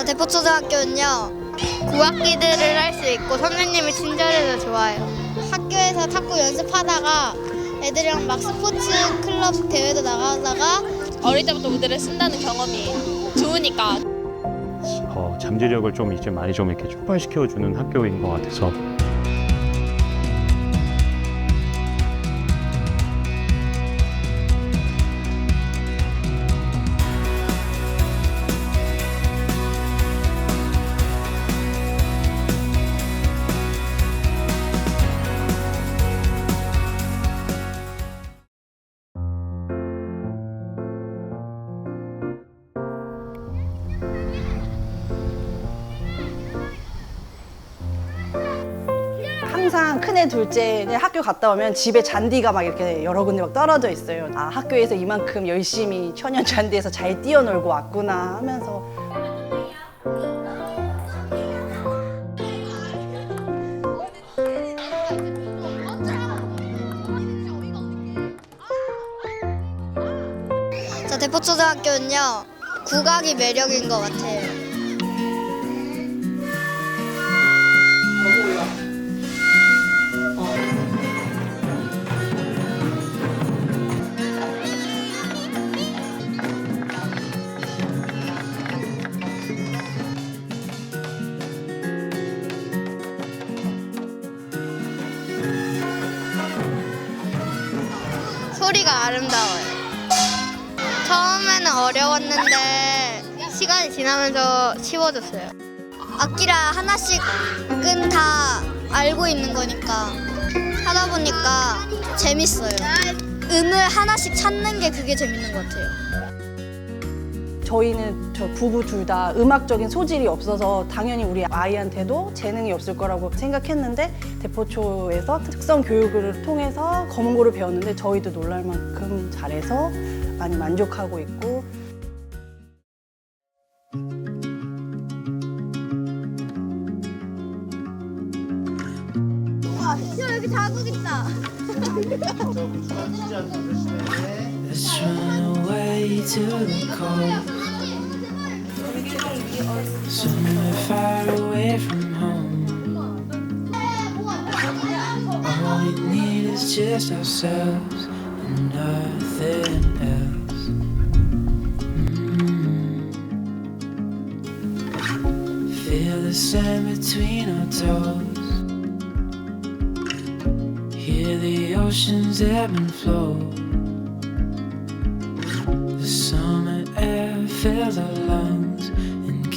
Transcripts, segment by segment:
자, 대포초등학교는요. 구악기들을 할 수 있고 선생님이 친절해서 좋아요. 학교에서 탁구 연습하다가 애들이랑 막 스포츠 클럽 대회도 나가다가 어릴 때부터 무대를 쓴다는 경험이 좋으니까 어, 잠재력을 좀 이제 많이 좀 이렇게 촉발시켜주는 학교인 것 같아서 항상 큰애 둘째는 학교 갔다 오면 집에 잔디가 막 이렇게 여러 군데 막 떨어져 있어요. 아 학교에서 이만큼 열심히 천연 잔디에서 잘 뛰어놀고 왔구나 하면서 자, 대포초등학교는요. 국악이 매력인 것 같아요. 소리가 아름다워요. 처음에는 어려웠는데 시간이 지나면서 쉬워졌어요. 악기라 하나씩은 다 알고 있는 거니까 하다 보니까 재밌어요. 음을 하나씩 찾는 게 그게 재밌는 것 같아요. 저희는 저 부부 둘 다 음악적인 소질이 없어서 당연히 우리 아이한테도 재능이 없을 거라고 생각했는데 대포초에서 특성 교육을 통해서 검은고를 배웠는데 저희도 놀랄 만큼 잘해서 많이 만족하고 있고 여기 자국 있다. Let's run away to the coast. Somewhere far away from home. All we need is just ourselves and nothing else. Mm. Feel the sand between our toes. Hear the oceans ebb and flow. The summer air fills our lungs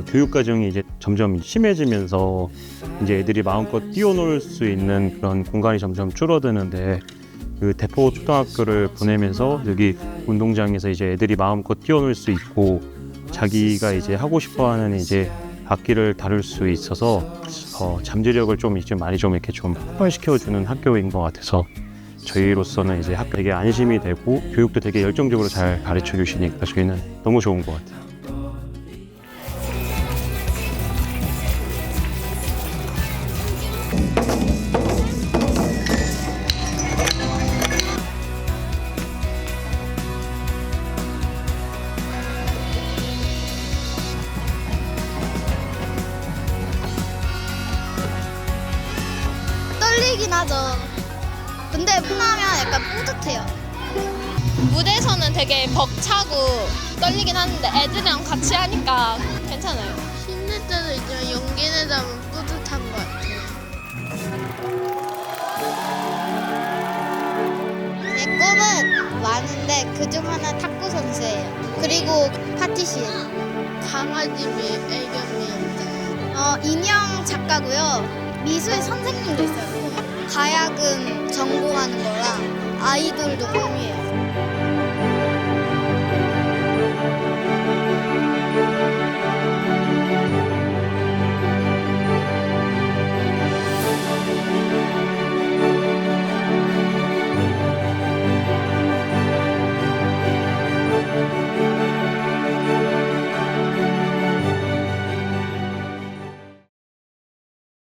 그 교육 과정이 이제 점점 심해지면서 이제 애들이 마음껏 뛰어놀 수 있는 그런 공간이 점점 줄어드는데 그 대포 초등학교를 보내면서 여기 운동장에서 이제 애들이 마음껏 뛰어놀 수 있고 자기가 이제 하고 싶어하는 이제 악기를 다룰 수 있어서 어, 잠재력을 좀 이제 많이 좀 이렇게 좀 폭발시켜 주는 학교인 것 같아서 저희로서는 이제 학교 되게 안심이 되고 교육도 되게 열정적으로 잘 가르쳐 주시니까 저희는 너무 좋은 것 같아요. 떨리긴 하죠. 근데 끝나면 약간 뿌듯해요. 무대에서는 되게 벅차고 떨리긴 하는데 애들이랑 같이 하니까 괜찮아요. 힘들 때도 이제 용기 내자면 뿌듯한 것 같아요. 제 꿈은 많은데 그중 하나 탁구 선수예요. 그리고 파티시. 강아지 미 애견미인데. 어 인형 작가고요. 미술 선생님도 있어요. 가야금 전공하는 거랑 아이돌도 꿈이에요.